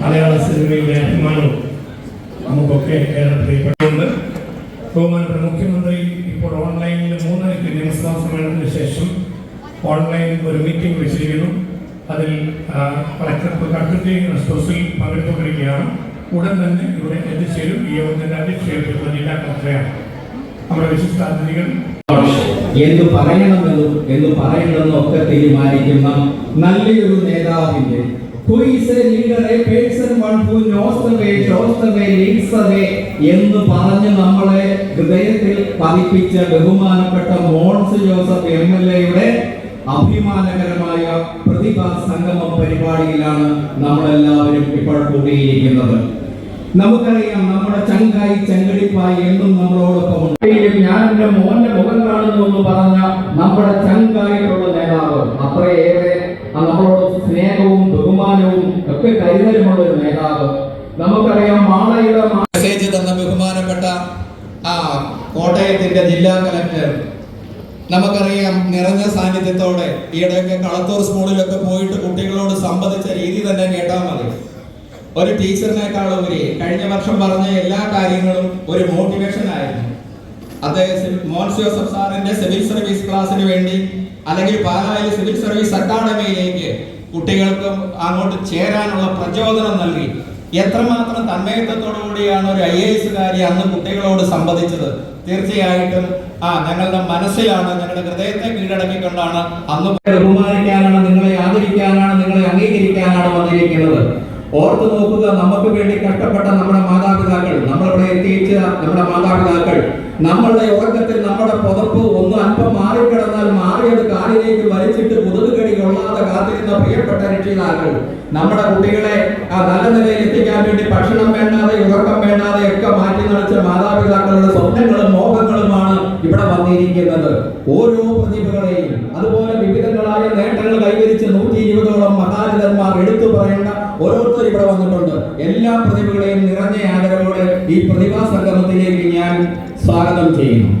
മലയാള സിനിമയുടെ അഭിമാനവും നമുക്കൊക്കെ ഏറെ പ്രിയപ്പെട്ടുണ്ട് ബഹുമാനപ്പെട്ട മുഖ്യമന്ത്രി ഇപ്പോൾ ഓൺലൈനിൽ മൂന്ന് നിയമസഭാ സമ്മേളനത്തിന് ശേഷം ഓൺലൈനിൽ ഒരു മീറ്റിംഗ് വിളിച്ചിരിക്കുന്നു. അതിൽ കളക്ടർ കളക്ടറുടെ റിസോഴ്സിൽ പങ്കെടുത്തുകൊണ്ടിരിക്കുകയാണ്. ഉടൻ തന്നെ ഇവിടെ എത്തിച്ചേരും. ഈ യോഗത്തിന്റെ അധ്യക്ഷയുള്ള ജില്ലാ കളക്ടറെയാണ്. നമ്മുടെ വിശിഷ്ടാതിഥികൾ എന്ത് പറയണമെന്നും എന്ന് പറയണമെന്നും ഒക്കെ തീരുമാനിക്കുന്ന നല്ലൊരു നേതാവിന്റെ Who is a leader, a person one who knows the way, shows the way, leads the way എന്ന് പറഞ്ഞ് നമ്മളെ ഹൃദയത്തിൽ പതിപ്പിച്ച ബഹുമാനപ്പെട്ട മോൺസ് ജോസഫ് എം എൽ എയുടെ അഭിമാനകരമായ പ്രതിഭാ സംഗമം പരിപാടിയിലാണ് നമ്മളെല്ലാവരും ഇപ്പോൾ കൂടിയിരിക്കുന്നത് നമുക്കറിയാം നമ്മുടെ ചങ്കായി ചങ്കടിപ്പായി എന്നും നമ്മളോടൊപ്പം. ഞാൻ എന്റെ മോന്റെ മുഖം കാണുന്നു എന്ന് പറഞ്ഞ നമ്മുടെ ചങ്കായിട്ടുള്ള നേതാവ് അത്രയേറെ ആ നമ്മളോട് സ്നേഹവും ബഹുമാനവും ഒക്കെ കരുതലുമുള്ള ഒരു നേതാവ് നമുക്കറിയാം മാളയുടെ മെസ്സേജ് തന്ന ബഹുമാനപ്പെട്ട ആ കോട്ടയത്തിന്റെ ജില്ലാ കലക്ടർ നമുക്കറിയാം നിറഞ്ഞ സാന്നിധ്യത്തോടെ ഈയിടെയൊക്കെ കളത്തൂർ സ്കൂളിലൊക്കെ പോയിട്ട് കുട്ടികളോട് സംബന്ധിച്ച രീതി തന്നെ കേട്ടാൽ മതി. ഒരു ടീച്ചറിനേക്കാൾ ഉപരി കഴിഞ്ഞ വർഷം പറഞ്ഞ എല്ലാ കാര്യങ്ങളും ഒരു മോട്ടിവേഷൻ ആയിരുന്നു. അദ്ദേഹം മോൻസ് ജോസഫ് സാറിന്റെ സിവിൽ സർവീസ് ക്ലാസ്സിന് വേണ്ടി അല്ലെങ്കിൽ പാലായി സിവിൽ സർവീസ് അക്കാഡമിയിലേക്ക് കുട്ടികൾക്ക് അങ്ങോട്ട് ചേരാനുള്ള പ്രചോദനം നൽകി. എത്രമാത്രം തന്മയത്വത്തോടുകൂടിയാണ് ഒരു ഐ എ എസുകാരി അന്ന് കുട്ടികളോട് സംവദിച്ചത്? തീർച്ചയായിട്ടും ആ ഞങ്ങളുടെ മനസ്സിലാണ് ഞങ്ങളുടെ ഹൃദയത്തെ കീഴടക്കിക്കൊണ്ടാണ് അന്ന് ബഹുമാനിക്കാനാണ് നിങ്ങളെ ആദരിക്കാനാണ് നിങ്ങളെ അംഗീകരിക്കാനാണ് വന്നിരിക്കുന്നത്. ഓർത്തു നോക്കുക നമുക്ക് വേണ്ടി കഷ്ടപ്പെട്ട നമ്മുടെ മാതാപിതാക്കൾ നമ്മളിവിടെ എത്തിയിച്ച നമ്മുടെ മാതാപിതാക്കൾ നമ്മളുടെ ഉറക്കത്തിൽ നമ്മുടെ പുതപ്പ് ഒന്ന് അല്പം മാറിക്കിടന്നാൽ മാറിയത് കാലിലേക്ക് വലിച്ചിട്ട് പുതുകടി കൊള്ളാതെ കാത്തിരുന്ന പ്രിയപ്പെട്ട രക്ഷിതാക്കൾ നമ്മുടെ കുട്ടികളെ ആ നല്ല നിലയിൽ എത്തിക്കാൻ വേണ്ടി ഭക്ഷണം വേണ്ടാതെ ഉറക്കം വേണ്ടാതെ ഒക്കെ മാറ്റി നിറച്ച മാതാപിതാക്കളുടെ സ്വപ്നങ്ങളും മോഹങ്ങളുമാണ് ഇവിടെ വന്നിരിക്കുന്നത്. ഓരോ പ്രതിഭകളെയും അതുപോലെ വിവിധങ്ങളായ നേട്ടങ്ങൾ കൈവരിച്ച നൂറ്റി ഇരുപതോളം മഹാരഥന്മാർ എടുത്തു പറയേണ്ട ഓരോരുത്തർ ഇവിടെ വന്നിട്ടുണ്ട്. എല്ലാ പ്രതിഭകളെയും നിറഞ്ഞ ആദരവോടെ ഈ പ്രതിഭാ സംഗമത്തിലേക്ക് ഞാൻ സ്വാഗതം ചെയ്യുന്നു.